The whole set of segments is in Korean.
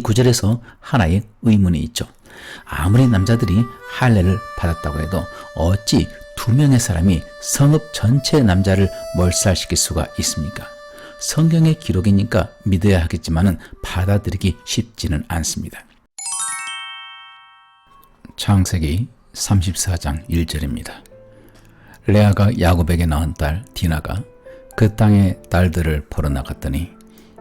이 구절에서 하나의 의문이 있죠. 아무리 남자들이 할례를 받았다고 해도 어찌 두 명의 사람이 성읍 전체 남자를 몰살시킬 수가 있습니까? 성경의 기록이니까 믿어야 하겠지만은 받아들이기 쉽지는 않습니다. 창세기 34장 1절입니다. 레아가 야곱에게 낳은 딸 디나가 그 땅의 딸들을 보러 나갔더니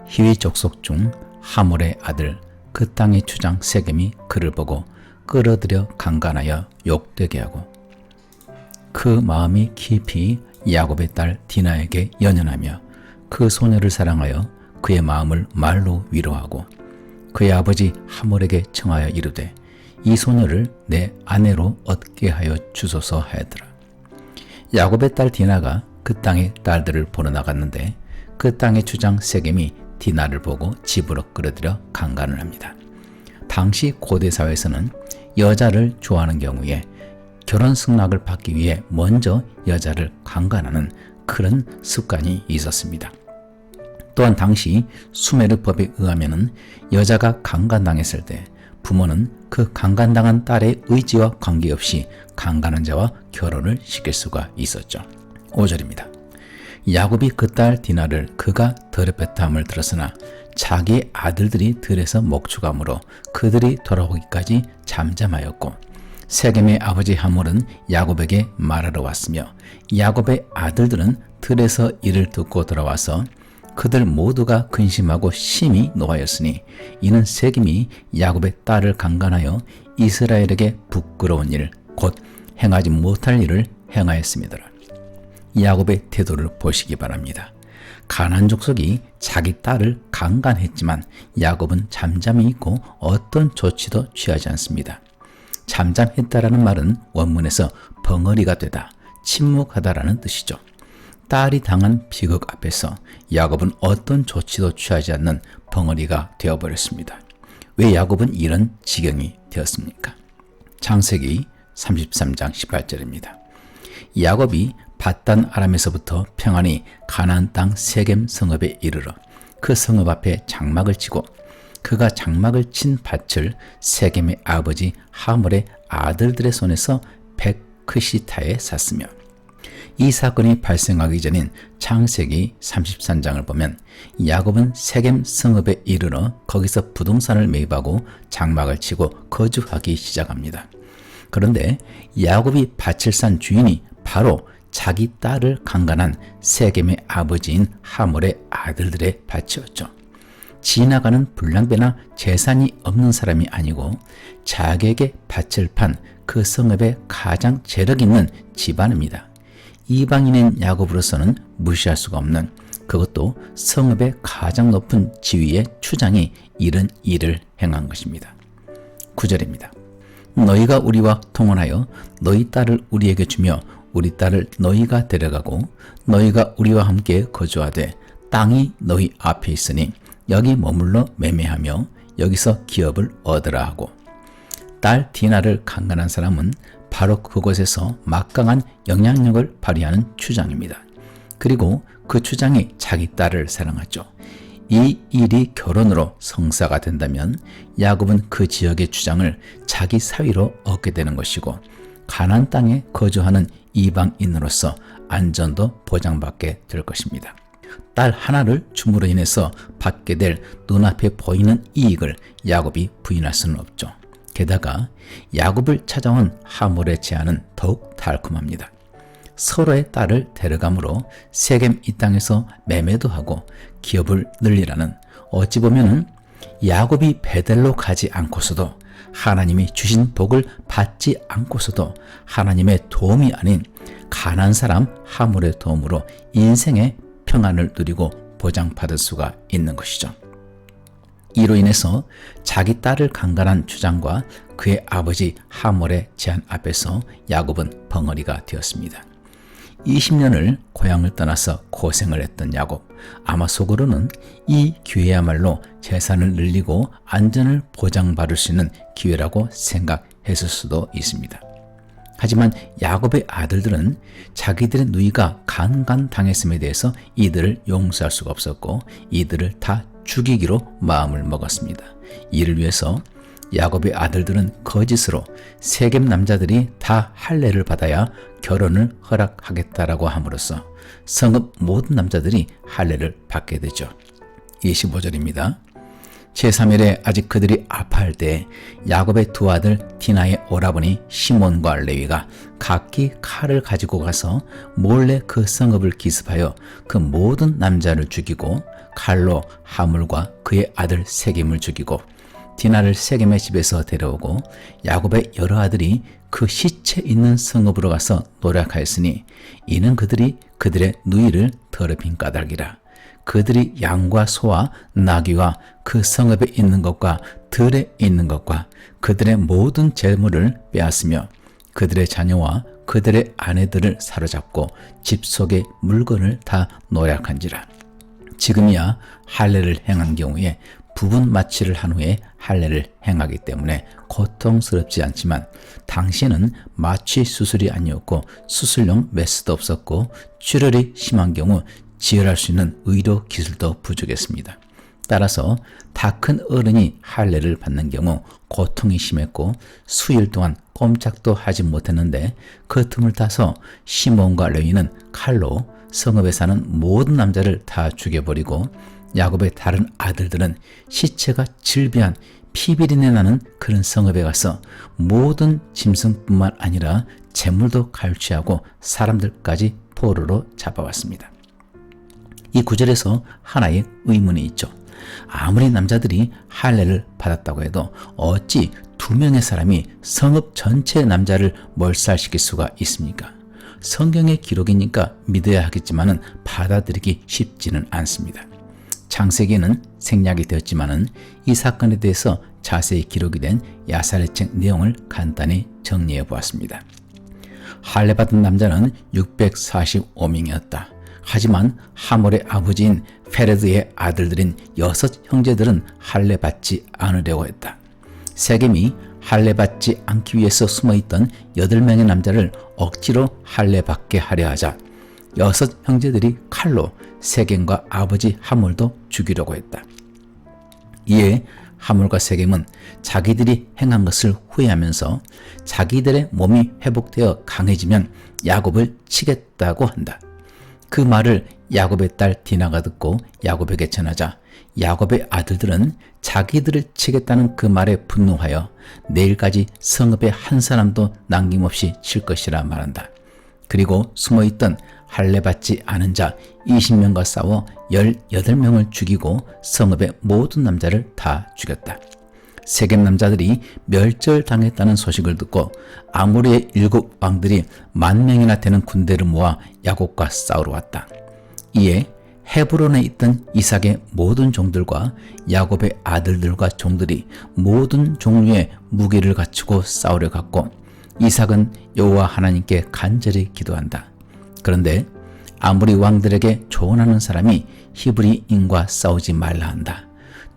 히위 족속 중 하몰의 아들 그 땅의 주장 세겜이 그를 보고 끌어들여 강간하여 욕되게 하고 그 마음이 깊이 야곱의 딸 디나에게 연연하며 그 소녀를 사랑하여 그의 마음을 말로 위로하고 그의 아버지 하몰에게 청하여 이르되 이 소녀를 내 아내로 얻게 하여 주소서 하였더라. 야곱의 딸 디나가 그 땅의 딸들을 보러 나갔는데 그 땅의 주장 세겜이 디나를 보고 집으로 끌어들여 강간을 합니다. 당시 고대 사회에서는 여자를 좋아하는 경우에 결혼 승낙을 받기 위해 먼저 여자를 강간하는 그런 습관이 있었습니다. 또한 당시 수메르법에 의하면은 여자가 강간당했을 때 부모는 그 강간당한 딸의 의지와 관계없이 강간한 자와 결혼을 시킬 수가 있었죠. 5절입니다. 야곱이 그 딸 디나를 그가 더럽혔다함을 들었으나 자기 아들들이 들에서 목축함으로 그들이 돌아오기까지 잠잠하였고 세겜의 아버지 하몰은 야곱에게 말하러 왔으며 야곱의 아들들은 들에서 이를 듣고 돌아와서 그들 모두가 근심하고 심히 노하였으니 이는 세겜이 야곱의 딸을 강간하여 이스라엘에게 부끄러운 일 곧 행하지 못할 일을 행하였습니다. 야곱의 태도를 보시기 바랍니다. 가난 족속이 자기 딸을 강간했지만 야곱은 잠잠히 있고 어떤 조치도 취하지 않습니다. 잠잠했다라는 말은 원문에서 벙어리가 되다, 침묵하다라는 뜻이죠. 딸이 당한 비극 앞에서 야곱은 어떤 조치도 취하지 않는 벙어리가 되어버렸습니다. 왜 야곱은 이런 지경이 되었습니까? 창세기 33장 18절입니다. 야곱이 바단 아람에서부터 평안히 가나안 땅 세겜 성읍에 이르러 그 성읍 앞에 장막을 치고 그가 장막을 친 밭을 세겜의 아버지 하몰의 아들들의 손에서 백크시타에 샀으며 이 사건이 발생하기 전인 창세기 33장을 보면 야곱은 세겜 성읍에 이르러 거기서 부동산을 매입하고 장막을 치고 거주하기 시작합니다. 그런데 야곱이 밭을 산 주인이 바로 자기 딸을 강간한 세겜의 아버지인 하몰의 아들들의 밭이었죠. 지나가는 불량배나 재산이 없는 사람이 아니고 자객의 밭을 판 그 성읍의 가장 재력 있는 집안입니다. 이방인인 야곱으로서는 무시할 수가 없는 그것도 성읍의 가장 높은 지위의 추장이 이런 일을 행한 것입니다. 9절입니다. 너희가 우리와 통혼하여 너희 딸을 우리에게 주며 우리 딸을 너희가 데려가고 너희가 우리와 함께 거주하되 땅이 너희 앞에 있으니 여기 머물러 매매하며 여기서 기업을 얻으라 하고 딸 디나를 강간한 사람은 바로 그곳에서 막강한 영향력을 발휘하는 추장입니다. 그리고 그 추장이 자기 딸을 사랑하죠. 이 일이 결혼으로 성사가 된다면 야곱은 그 지역의 주장을 자기 사위로 얻게 되는 것이고 가난 땅에 거주하는 이방인으로서 안전도 보장받게 될 것입니다. 딸 하나를 줌으로 인해서 받게 될 눈앞에 보이는 이익을 야곱이 부인할 수는 없죠. 게다가 야곱을 찾아온 하몰의 제안은 더욱 달콤합니다. 서로의 딸을 데려감으로 세겜 이 땅에서 매매도 하고 기업을 늘리라는 어찌 보면은 야곱이 베델로 가지 않고서도 하나님이 주신 복을 받지 않고서도 하나님의 도움이 아닌 가난 사람 하물의 도움으로 인생의 평안을 누리고 보장받을 수가 있는 것이죠. 이로 인해서 자기 딸을 강간한 주장과 그의 아버지 하몰의 제안 앞에서 야곱은 벙어리가 되었습니다. 20년을 고향을 떠나서 고생을 했던 야곱. 아마 속으로는 이 기회야말로 재산을 늘리고 안전을 보장받을 수 있는 기회라고 생각했을 수도 있습니다. 하지만 야곱의 아들들은 자기들의 누이가 간간당했음에 대해서 이들을 용서할 수가 없었고 이들을 다 죽이기로 마음을 먹었습니다. 이를 위해서 야곱의 아들들은 거짓으로 세겜 남자들이 다 할례를 받아야 결혼을 허락하겠다라고 함으로써 성읍 모든 남자들이 할례를 받게 되죠. 25절입니다. 제3일에 아직 그들이 아파할 때 야곱의 두 아들 디나의 오라버니 시몬과 레위가 각기 칼을 가지고 가서 몰래 그 성읍을 기습하여 그 모든 남자를 죽이고 칼로 하물과 그의 아들 세겜을 죽이고 디나를 세겜의 집에서 데려오고 야곱의 여러 아들이 그 시체 있는 성읍으로 가서 노력하였으니 이는 그들이 그들의 누이를 더럽힌 까닭이라. 그들이 양과 소와 나귀와 그 성읍에 있는 것과 들에 있는 것과 그들의 모든 재물을 빼앗으며 그들의 자녀와 그들의 아내들을 사로잡고 집 속의 물건을 다 노략한지라. 지금이야 할례를 행한 경우에 부분 마취를 한 후에 할례를 행하기 때문에 고통스럽지 않지만 당시에는 마취 수술이 아니었고 수술용 메스도 없었고 출혈이 심한 경우 지혈할 수 있는 의료 기술도 부족했습니다. 따라서 다 큰 어른이 할례를 받는 경우 고통이 심했고 수일 동안 꼼짝도 하지 못했는데 그 틈을 타서 시몬과 레위는 칼로 성읍에 사는 모든 남자를 다 죽여버리고 야곱의 다른 아들들은 시체가 질비한 피비린내 나는 그런 성읍에 가서 모든 짐승뿐만 아니라 재물도 갈취하고 사람들까지 포로로 잡아왔습니다. 이 구절에서 하나의 의문이 있죠. 아무리 남자들이 할례를 받았다고 해도 어찌 두 명의 사람이 성읍 전체 남자를 몰살시킬 수가 있습니까? 성경의 기록이니까 믿어야 하겠지만은 받아들이기 쉽지는 않습니다. 창세기에는 생략이 되었지만은 이 사건에 대해서 자세히 기록이 된 야사의 책 내용을 간단히 정리해 보았습니다. 할례 받은 남자는 645명이었다. 하지만 하몰의 아버지인 페레드의 아들들인 여섯 형제들은 할례 받지 않으려고 했다. 세겜이 할례 받지 않기 위해서 숨어있던 여덟 명의 남자를 억지로 할례 받게 하려 하자 여섯 형제들이 칼로 세겜과 아버지 하몰도 죽이려고 했다. 이에 하몰과 세겜은 자기들이 행한 것을 후회하면서 자기들의 몸이 회복되어 강해지면 야곱을 치겠다고 한다. 그 말을 야곱의 딸 디나가 듣고 야곱에게 전하자 야곱의 아들들은 자기들을 치겠다는 그 말에 분노하여 내일까지 성읍에 한 사람도 남김없이 칠 것이라 말한다. 그리고 숨어있던 할례받지 않은 자 20명과 싸워 18명을 죽이고 성읍의 모든 남자를 다 죽였다. 세겜 남자들이 멸절당했다는 소식을 듣고 아무리의 일곱 왕들이 만 명이나 되는 군대를 모아 야곱과 싸우러 왔다. 이에 헤브론에 있던 이삭의 모든 종들과 야곱의 아들들과 종들이 모든 종류의 무기를 갖추고 싸우려 갔고 이삭은 여호와 하나님께 간절히 기도한다. 그런데 아무리 왕들에게 조언하는 사람이 히브리인과 싸우지 말라 한다.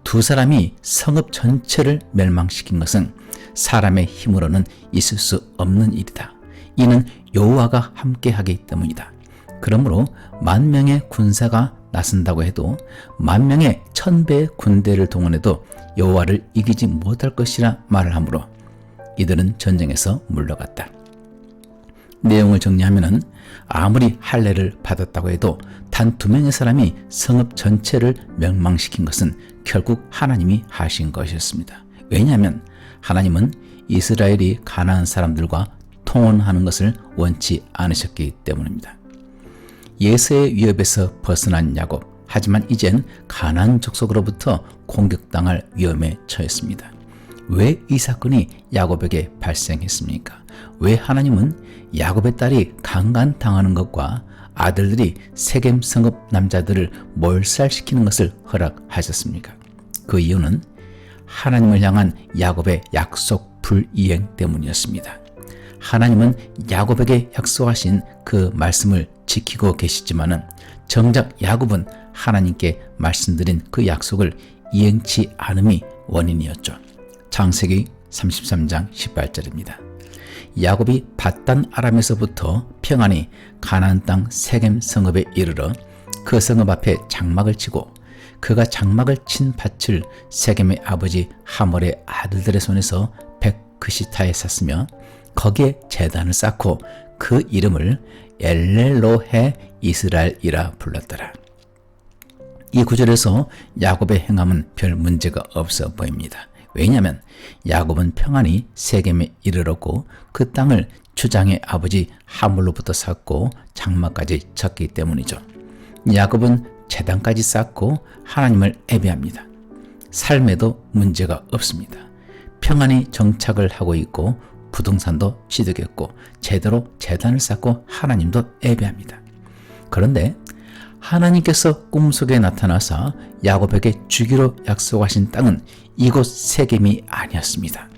두 사람이 성읍 전체를 멸망시킨 것은 사람의 힘으로는 있을 수 없는 일이다. 이는 여호와가 함께하기 때문이다. 그러므로 만 명의 군사가 나선다고 해도 만 명의 천 배의 군대를 동원해도 여호와를 이기지 못할 것이라 말을 하므로 이들은 전쟁에서 물러갔다. 내용을 정리하면은 아무리 할례를 받았다고 해도 단 두 명의 사람이 성읍 전체를 멸망시킨 것은 결국 하나님이 하신 것이었습니다. 왜냐하면 하나님은 이스라엘이 가나안 사람들과 통혼하는 것을 원치 않으셨기 때문입니다. 예수의 위협에서 벗어난 야곱, 하지만 이젠 가나안 족속으로부터 공격당할 위험에 처했습니다. 왜 이 사건이 야곱에게 발생했습니까? 왜 하나님은 야곱의 딸이 강간 당하는 것과 아들들이 세겜 성읍 남자들을 몰살시키는 것을 허락하셨습니까? 그 이유는 하나님을 향한 야곱의 약속 불이행 때문이었습니다. 하나님은 야곱에게 약속하신 그 말씀을 지키고 계시지만은 정작 야곱은 하나님께 말씀드린 그 약속을 이행치 않음이 원인이었죠. 창세기 33장 18절입니다. 야곱이 바단 아람에서부터 평안히 가나안 땅 세겜 성읍에 이르러 그 성읍 앞에 장막을 치고 그가 장막을 친 밭을 세겜의 아버지 하몰의 아들들의 손에서 백크시타에 샀으며 거기에 재단을 쌓고 그 이름을 엘렐로헤 이스라엘이라 불렀더라. 이 구절에서 야곱의 행함은 별 문제가 없어 보입니다. 왜냐하면 야곱은 평안히 세겜에 이르렀고 그 땅을 주장의 아버지 하물로부터 샀고 장막까지 쳤기 때문이죠. 야곱은 재단까지 쌓고 하나님을 예배합니다. 삶에도 문제가 없습니다. 평안히 정착을 하고 있고 부동산도 취득했고 제대로 재단을 쌓고 하나님도 예배합니다. 그런데 하나님께서 꿈속에 나타나사 야곱에게 주기로 약속하신 땅은 이곳 세겜이 아니었습니다.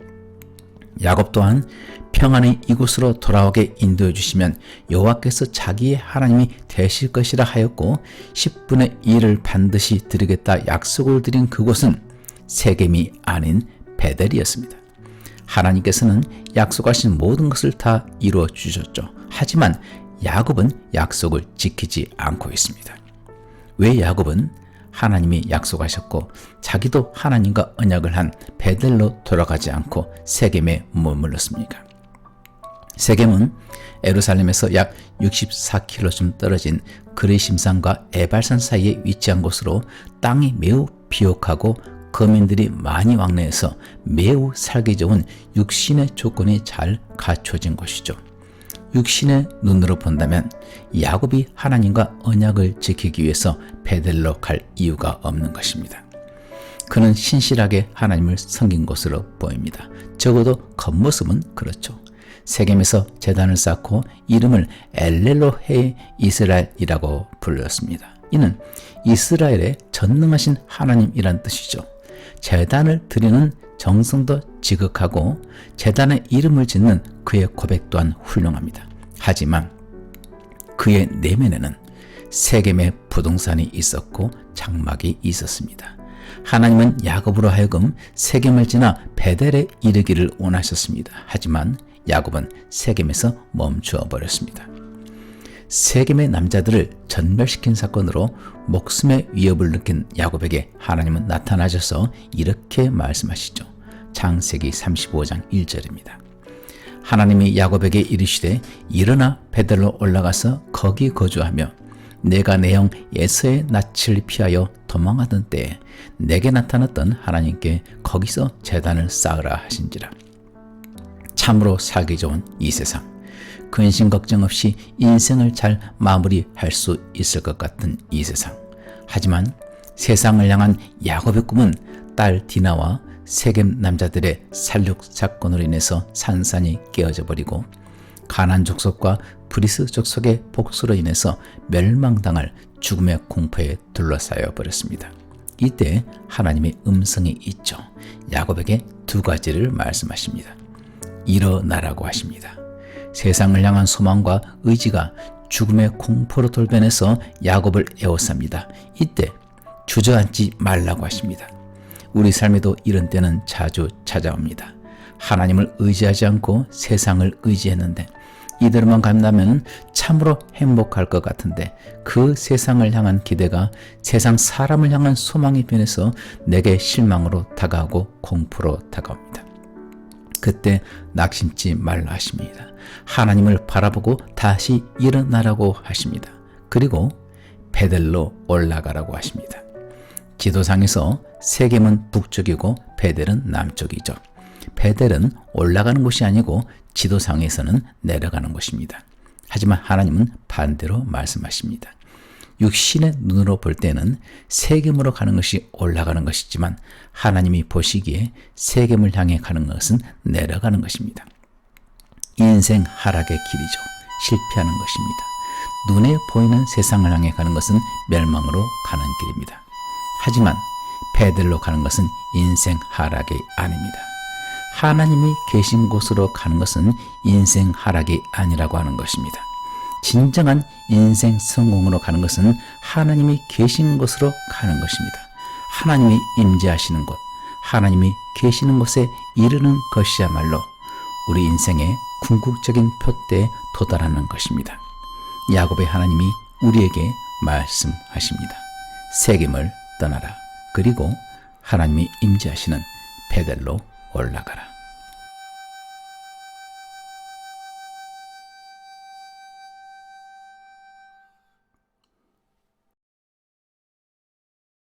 야곱 또한 평안히 이곳으로 돌아오게 인도해 주시면 여호와께서 자기의 하나님이 되실 것이라 하였고 10분의 1을 반드시 드리겠다 약속을 드린 그곳은 세겜이 아닌 베델이었습니다. 하나님께서는 약속하신 모든 것을 다 이루어 주셨죠. 하지만 야곱은 약속을 지키지 않고 있습니다. 왜 야곱은 하나님이 약속하셨고 자기도 하나님과 언약을 한 베델로 돌아가지 않고 세겜에 머물렀습니까? 세겜은 에루살렘에서 약 64km쯤 떨어진 그리심산과 에발산 사이에 위치한 곳으로 땅이 매우 비옥하고 거민들이 많이 왕래해서 매우 살기 좋은 육신의 조건이 잘 갖춰진 곳이죠. 육신의 눈으로 본다면 야곱이 하나님과 언약을 지키기 위해서 베델로 갈 이유가 없는 것입니다. 그는 신실하게 하나님을 섬긴 것으로 보입니다. 적어도 겉모습은 그렇죠. 세겜에서 재단을 쌓고 이름을 엘렐로헤 이스라엘이라고 불렀습니다. 이는 이스라엘의 전능하신 하나님이란 뜻이죠. 재단을 드리는 정성도 지극하고 재단의 이름을 짓는 그의 고백 또한 훌륭합니다. 하지만 그의 내면에는 세겜의 부동산이 있었고 장막이 있었습니다. 하나님은 야곱으로 하여금 세겜을 지나 베델에 이르기를 원하셨습니다. 하지만 야곱은 세겜에서 멈추어 버렸습니다. 세겜의 남자들을 전멸시킨 사건으로 목숨의 위협을 느낀 야곱에게 하나님은 나타나셔서 이렇게 말씀하시죠. 창세기 35장 1절입니다. 하나님이 야곱에게 이르시되 일어나 베델로 올라가서 거기 거주하며 내가 내 형 예서의 낯을 피하여 도망하던 때에 내게 나타났던 하나님께 거기서 재단을 쌓으라 하신지라. 참으로 살기 좋은 이 세상. 근심 걱정 없이 인생을 잘 마무리할 수 있을 것 같은 이 세상. 하지만 세상을 향한 야곱의 꿈은 딸 디나와 세겜 남자들의 살육 사건으로 인해서 산산이 깨어져 버리고 가난 족속과 브리스 족속의 복수로 인해서 멸망당할 죽음의 공포에 둘러싸여 버렸습니다. 이때 하나님의 음성이 있죠. 야곱에게 두 가지를 말씀하십니다. 일어나라고 하십니다. 세상을 향한 소망과 의지가 죽음의 공포로 돌변해서 야곱을 에워쌉니다. 이때 주저앉지 말라고 하십니다. 우리 삶에도 이런 때는 자주 찾아옵니다. 하나님을 의지하지 않고 세상을 의지했는데 이대로만 간다면 참으로 행복할 것 같은데 그 세상을 향한 기대가 세상 사람을 향한 소망이 변해서 내게 실망으로 다가오고 공포로 다가옵니다. 그때 낙심치 말라 하십니다. 하나님을 바라보고 다시 일어나라고 하십니다. 그리고 베델로 올라가라고 하십니다. 지도상에서 세겜은 북쪽이고 베델은 남쪽이죠. 베델은 올라가는 곳이 아니고 지도상에서는 내려가는 곳입니다. 하지만 하나님은 반대로 말씀하십니다. 육신의 눈으로 볼 때는 세겜으로 가는 것이 올라가는 것이지만 하나님이 보시기에 세겜을 향해 가는 것은 내려가는 것입니다. 인생 하락의 길이죠. 실패하는 것입니다. 눈에 보이는 세상을 향해 가는 것은 멸망으로 가는 길입니다. 하지만 베델로 가는 것은 인생 하락이 아닙니다. 하나님이 계신 곳으로 가는 것은 인생 하락이 아니라고 하는 것입니다. 진정한 인생 성공으로 가는 것은 하나님이 계신 곳으로 가는 것입니다. 하나님이 임재하시는 곳, 하나님이 계시는 곳에 이르는 것이야말로 우리 인생의 궁극적인 표대에 도달하는 것입니다. 야곱의 하나님이 우리에게 말씀하십니다. 세겜을 떠나라. 그리고 하나님이 임재하시는 베델로 올라가라.